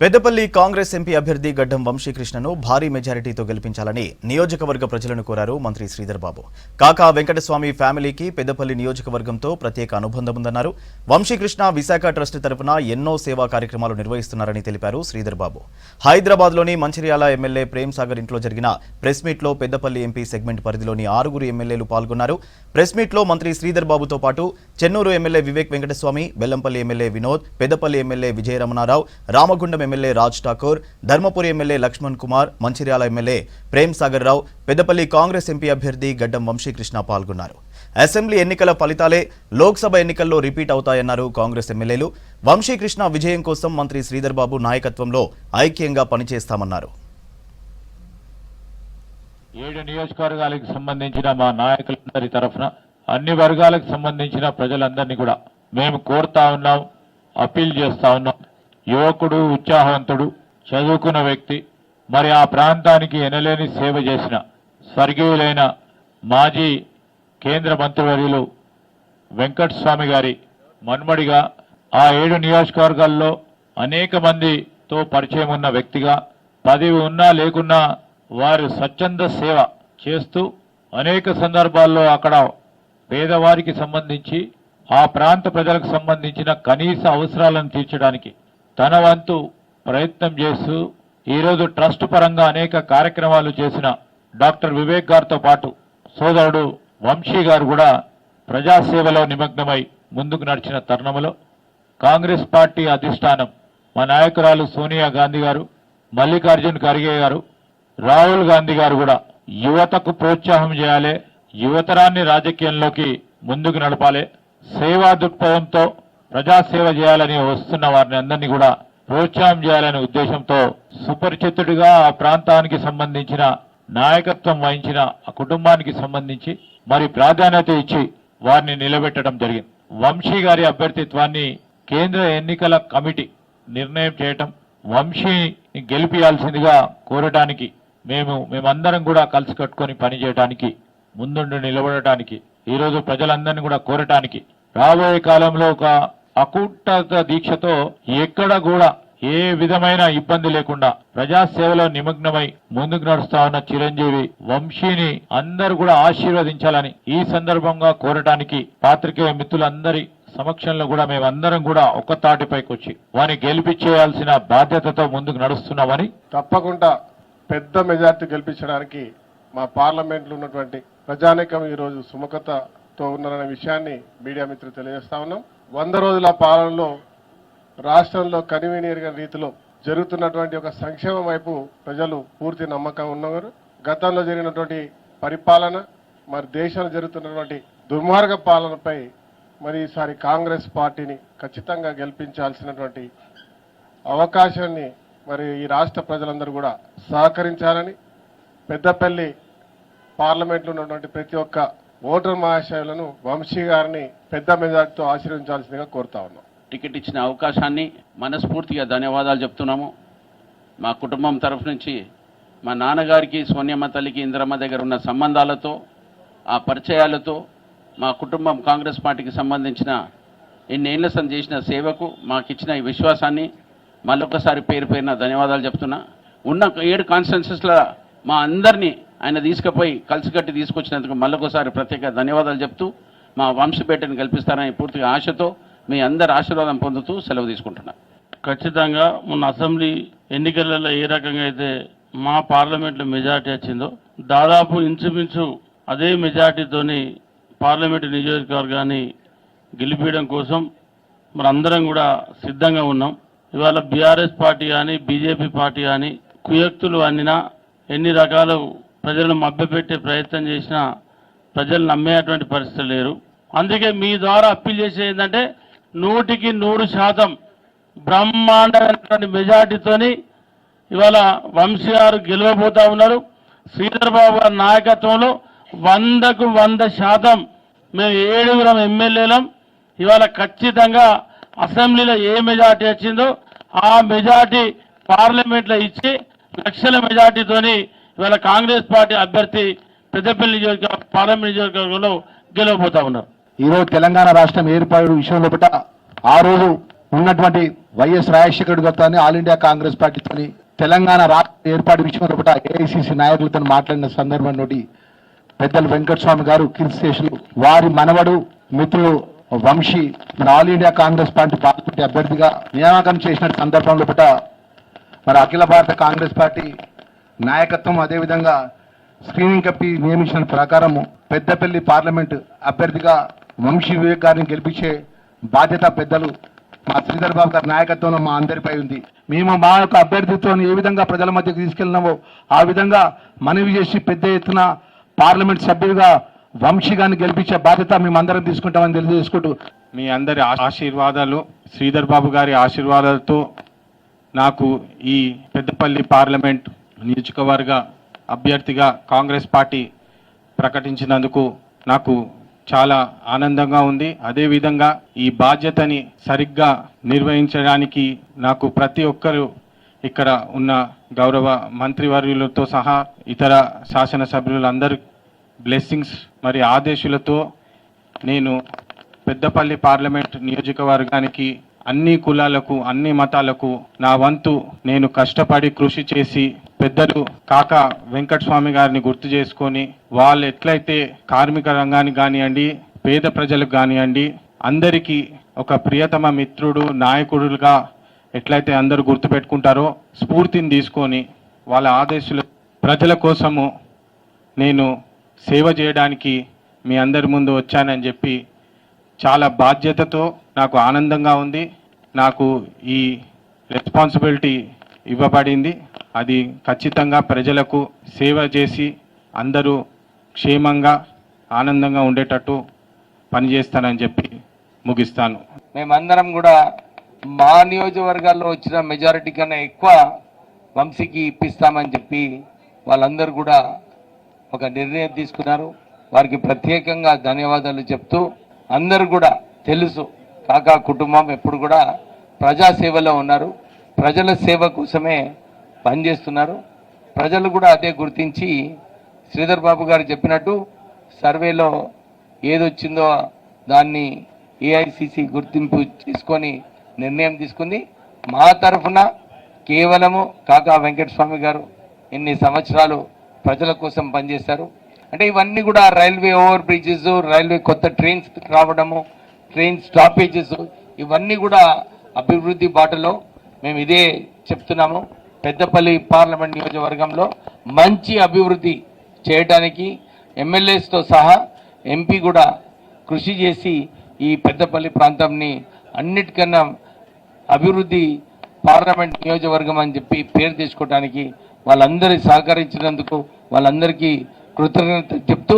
Peddapalli Congress MP అభ్యర్థి గడ్డం వంశీకృష్ణను భారీ మెజారిటీతో గెలిపించాలని నియోజకవర్గ ప్రజలను కోరారు మంత్రి శ్రీధర్ బాబు. కాకా వెంకటస్వామి ఫ్యామిలీకి పెద్దపల్లి నియోజకవర్గంతో ప్రత్యేక అనుబంధం ఉందన్నారు. వంశీకృష్ణ విశాఖ ట్రస్ట్ తరపున ఎన్నో సేవా కార్యక్రమాలు నిర్వహిస్తున్నారని తెలిపారు శ్రీధర్ బాబు. హైదరాబాద్లోని మంచిర్యాల ఎమ్మెల్యే ప్రేమ్ సాగర్ ఇంట్లో జరిగిన ప్రెస్ మీట్లో పెద్దపల్లి ఎంపీ సెగ్మెంట్ పరిధిలోని ఆరుగురు ఎమ్మెల్యేలు పాల్గొన్నారు. ప్రెస్ మీట్లో మంత్రి శ్రీధర్ బాబుతో పాటు Chennur MLA Vivek Venkataswamy Bellampalli MLA Vinod Peddapalli MLA Vijaya Ramana Rao Ramagundam MLA Raj Thakur Dharmapuri MLA Laxman Kumar Mancherial MLA Prem Sagar Rao Peddapalli Congress MP అభ్యర్థి గడ్డం వంశీకృష్ణ పాల్గొన్నారు. అసెంబ్లీ ఎన్నికల ఫలితాలే లోక్సభ ఎన్నికల్లో రిపీట్ అవుతాయన్నారు కాంగ్రెస్ ఎమ్మెల్యేలు. వంశీకృష్ణ విజయం కోసం మంత్రి శ్రీధర్ బాబు నాయకత్వంలో ఐక్యంగా పనిచేస్తామన్నారు. ఏడు నియోజకవర్గాలకు సంబంధించిన మా నాయకులందరి తరఫున అన్ని వర్గాలకు సంబంధించిన ప్రజలందరినీ కూడా మేము కోరుతా ఉన్నాం అప్పీల్ చేస్తా ఉన్నాం. యువకుడు ఉత్సాహవంతుడు చదువుకున్న వ్యక్తి మరి ఆ ప్రాంతానికి ఎనలేని సేవ చేసిన స్వర్గీయులైన మాజీ కేంద్ర మంత్రివర్యులు వెంకటస్వామి గారి మన్మడిగా ఆ ఏడు నియోజకవర్గాల్లో అనేక మందితో పరిచయం ఉన్న వ్యక్తిగా పదవి ఉన్నా లేకున్నా వారు స్వచ్ఛంద సేవ చేస్తూ అనేక సందర్భాల్లో అక్కడ పేదవారికి సంబంధించి ఆ ప్రాంత ప్రజలకు సంబంధించిన కనీస అవసరాలను తీర్చడానికి తన వంతు ప్రయత్నం చేస్తూ ఈరోజు ట్రస్ట్ పరంగా అనేక కార్యక్రమాలు చేసిన డాక్టర్ వివేక్ గారితో పాటు సోదరుడు వంశీ గారు కూడా ప్రజాసేవలో నిమగ్నమై ముందుకు నడిచిన తరుణంలో కాంగ్రెస్ పార్టీ అధిష్టానం మా నాయకురాలు సోనియా గాంధీ గారు మల్లికార్జున్ ఖర్గే గారు రాహుల్ గాంధీ గారు కూడా యువతకు ప్రోత్సాహం చేయాలి యువతరాన్ని రాజకీయంలోకి ముందుకు నడపాలి సేవా దృక్పథంతో ప్రజాసేవ చేయాలని వస్తున్న వారిని అందరినీ కూడా ప్రోత్సాహం చేయాలనే ఉద్దేశంతో సుపరిచితుడిగా ఆ ప్రాంతానికి సంబంధించిన నాయకత్వం వహించిన ఆ కుటుంబానికి సంబంధించి మరి ప్రాధాన్యత ఇచ్చి వారిని నిలబెట్టడం జరిగింది. వంశీ గారి అభ్యర్థిత్వాన్ని కేంద్ర ఎన్నికల కమిటీ నిర్ణయం చేయటం వంశీని గెలిపియాల్సిందిగా కోరటానికి మేము మేమందరం కూడా కలిసి కట్టుకొని పనిచేయటానికి ముందుండి నిలబడటానికి ఈరోజు ప్రజలందరినీ కూడా కోరటానికి రాబోయే కాలంలో ఒక అకుంఠత దీక్షతో ఎక్కడ కూడా ఏ విధమైన ఇబ్బంది లేకుండా ప్రజాసేవలో నిమగ్నమై ముందుకు నడుస్తా ఉన్న చిరంజీవి వంశీని అందరూ కూడా ఆశీర్వదించాలని ఈ సందర్భంగా కోరటానికి పాత్రికేయ మిత్రులందరి సమక్షంలో కూడా మేమందరం కూడా ఒక్క తాటిపైకి వచ్చి వారిని గెలిపించేయాల్సిన బాధ్యతతో ముందుకు నడుస్తున్నామని తప్పకుండా పెద్ద మెజార్టీ గెలిపించడానికి మా పార్లమెంట్లో ఉన్నటువంటి ప్రజానేకం ఈరోజు సుముఖతతో ఉన్నారనే విషయాన్ని మీడియా మిత్రులు తెలియజేస్తా ఉన్నాం. వంద రోజుల పాలనలో రాష్ట్రంలో కనివినీరుగా రీతిలో జరుగుతున్నటువంటి ఒక సంక్షేమం వైపు ప్రజలు పూర్తి నమ్మకం ఉన్నవారు. గతంలో జరిగినటువంటి పరిపాలన మరి దేశంలో జరుగుతున్నటువంటి దుర్మార్గ పాలనపై మరి ఈసారి కాంగ్రెస్ పార్టీని ఖచ్చితంగా గెలిపించాల్సినటువంటి అవకాశాన్ని మరి ఈ రాష్ట్ర ప్రజలందరూ కూడా సహకరించాలని పెద్దపల్లి పార్లమెంట్లో ఉన్నటువంటి ప్రతి ఒక్క ఓటర్ మహాశయులను వంశీ గారిని పెద్ద మెజార్టీతో ఆశీర్వించాల్సిందిగా కోరుతా ఉన్నాం. టికెట్ ఇచ్చిన అవకాశాన్ని మనస్ఫూర్తిగా ధన్యవాదాలు చెప్తున్నాము. మా కుటుంబం తరఫు నుంచి మా నాన్నగారికి సోనియమ్మ తల్లికి ఇందిరమ్మ దగ్గర ఉన్న సంబంధాలతో ఆ పరిచయాలతో మా కుటుంబం కాంగ్రెస్ పార్టీకి సంబంధించిన ఇన్నేళ్ళ సంది చేసిన సేవకు మాకు ఇచ్చిన ఈ విశ్వాసాన్ని మళ్ళొకసారి పేరు పేరున ధన్యవాదాలు చెప్తున్నా. ఉన్న ఏడు కాన్స్టిట్యున్సీస్లో మా అందరినీ ఆయన తీసుకుపోయి కలిసికట్టి తీసుకొచ్చినందుకు మళ్ళొకసారి ప్రత్యేక ధన్యవాదాలు చెప్తూ మా వంశపేటను కల్పిస్తారని పూర్తిగా ఆశతో మీ అందరి ఆశీర్వాదం పొందుతూ సెలవు తీసుకుంటున్నా. ఖచ్చితంగా మొన్న అసెంబ్లీ ఎన్నికలలో ఏ రకంగా అయితే మా పార్లమెంట్లో మెజార్టీ వచ్చిందో దాదాపు ఇంచుమించు అదే మెజార్టీతోని పార్లమెంటు నియోజకవర్గాన్ని గెలిపించడం కోసం మనందరం అందరం కూడా సిద్ధంగా ఉన్నాం. ఇవాళ బీఆర్ఎస్ పార్టీ కానీ బీజేపీ పార్టీ కానీ కుయక్తులు అన్నినా ఎన్ని రకాలు ప్రజలను మభ్యపెట్టే ప్రయత్నం చేసినా ప్రజలు నమ్మేటువంటి పరిస్థితి లేరు. అందుకే మీ ద్వారా అప్పీల్ చేసేది ఏంటంటే నూటికి నూరు శాతం బ్రహ్మాండమైనటువంటి మెజార్టీతోని ఇవాళ వంశీ గారు గెలవబోతా ఉన్నారు. శ్రీధర్ బాబు గారి నాయకత్వంలో వందకు వంద శాతం మేము ఏడుగురం ఎమ్మెల్యేలం. ఇవాళ ఖచ్చితంగా అసెంబ్లీలో ఏ మెజార్టీ వచ్చిందో ఆ మెజార్టీ పార్లమెంట్లో ఇచ్చి లక్షల మెజార్టీతోని ఇవాళ కాంగ్రెస్ పార్టీ అభ్యర్థి పెద్దపల్లి నియోజక పార్లమెంట్ నియోజకవర్గంలో గెలవబోతా ఉన్నారు. ఈరోజు తెలంగాణ రాష్ట్రం ఏర్పాటు విషయంలో లోపల ఆ రోజు ఉన్నటువంటి వైఎస్ రాజశేఖర్ గారితో ఆల్ ఇండియా కాంగ్రెస్ పార్టీతో తెలంగాణ రాష్ట్ర ఏర్పాటు విషయంలో కూడా ఏఐసిసి నాయకులతో మాట్లాడిన సందర్భం నుండి పెద్దలు వెంకటస్వామి గారు కీర్తిశేషులు వారి మనవడు మిత్రులు వంశీ మన all India Congress party party అభ్యర్థిగా నియామకం చేసిన సందర్భంలో పుట మన అఖిల భారత కాంగ్రెస్ పార్టీ నాయకత్వం అదేవిధంగా స్క్రీనింగ్ కమిటీ నియమించిన ప్రకారము పెద్దపల్లి పార్లమెంట్ అభ్యర్థిగా వంశీ వివేక్ గారిని గెలిపించే బాధ్యత పెద్దలు మా శ్రీధర్ బాబు గారి నాయకత్వంలో మా అందరిపై ఉంది. మేము మా యొక్క అభ్యర్థితో ఏ విధంగా ప్రజల మధ్యకు తీసుకెళ్ళినామో ఆ విధంగా మనవి చేసి పెద్ద ఎత్తున పార్లమెంట్ సభ్యులుగా వంశీ గారిని గెలిపించే బాధ్యత మేమందరం తీసుకుంటామని తెలియజేసుకుంటూ మీ అందరి ఆశీర్వాదాలు శ్రీధర్ బాబు గారి ఆశీర్వాదాలతో నాకు ఈ పెద్దపల్లి పార్లమెంట్ నియోజకవర్గ అభ్యర్థిగా కాంగ్రెస్ పార్టీ ప్రకటించినందుకు నాకు చాలా ఆనందంగా ఉంది. అదేవిధంగా ఈ బాధ్యతని సరిగ్గా నిర్వహించడానికి నాకు ప్రతి ఒక్కరు ఇక్కడ ఉన్న గౌరవ మంత్రివర్యులతో సహా ఇతర శాసనసభ్యులందరి బ్లెస్సింగ్స్ మరి ఆదేశాలతో నేను పెద్దపల్లి పార్లమెంట్ నియోజకవర్గానికి అన్ని కులాలకు అన్ని మతాలకు నా వంతు నేను కష్టపడి కృషి చేసి పెద్దలు కాక వెంకటస్వామి గారిని గుర్తు చేసుకొని వాళ్ళు ఎట్లయితే కార్మిక రంగానికి కానివ్వండి పేద ప్రజలకు కానివ్వండి అందరికీ ఒక ప్రియతమ మిత్రుడు నాయకుడుగా ఎట్లయితే అందరూ గుర్తుపెట్టుకుంటారో స్ఫూర్తిని తీసుకొని వాళ్ళ ఆదేశాలు ప్రజల కోసము నేను సేవ చేయడానికి మీ అందరి ముందు వచ్చానని చెప్పి చాలా బాధ్యతతో నాకు ఆనందంగా ఉంది. నాకు ఈ రెస్పాన్సిబిలిటీ ఇవ్వబడింది. అది ఖచ్చితంగా ప్రజలకు సేవ చేసి అందరూ క్షేమంగా ఆనందంగా ఉండేటట్టు పనిచేస్తానని చెప్పి ముగిస్తాను. మేమందరం కూడా మా నియోజకవర్గాల్లో వచ్చిన మెజారిటీ కన్నా ఎక్కువ వంశీకి ఇప్పిస్తామని చెప్పి వాళ్ళందరూ కూడా ఒక నిర్ణయం తీసుకున్నారు. వారికి ప్రత్యేకంగా ధన్యవాదాలు చెప్తూ అందరూ కూడా తెలుసు కాకా కుటుంబం ఎప్పుడు కూడా ప్రజాసేవలో ఉన్నారు. ప్రజల సేవ కోసమే పనిచేస్తున్నారు. ప్రజలు కూడా అదే గుర్తించి శ్రీధర్ బాబు గారు చెప్పినట్టు సర్వేలో ఏదొచ్చిందో దాన్ని ఏఐసిసి గుర్తింపు తీసుకొని నిర్ణయం తీసుకుంది. మా తరఫున కేవలము కాకా వెంకటస్వామి గారు ఎన్ని సంవత్సరాలు ప్రజల కోసం పనిచేశారు. అంటే ఇవన్నీ కూడా రైల్వే ఓవర్ బ్రిడ్జెస్ రైల్వే కొత్త ట్రైన్స్ రావడము ట్రైన్ స్టాపేజెస్ ఇవన్నీ కూడా అభివృద్ధి బాటలో మేము ఇదే చెప్తున్నాము. పెద్దపల్లి పార్లమెంట్ నియోజకవర్గంలో మంచి అభివృద్ధి చేయడానికి ఎమ్మెల్యేస్తో సహా ఎంపీ కూడా కృషి చేసి ఈ పెద్దపల్లి ప్రాంతంని అన్నిటికన్నా అభివృద్ధి పార్లమెంట్ నియోజకవర్గం అని చెప్పి పేరు తెచ్చుకోవడానికి వాళ్ళందరి సహకరించినందుకు వాళ్ళందరికీ కృతజ్ఞత చెప్తూ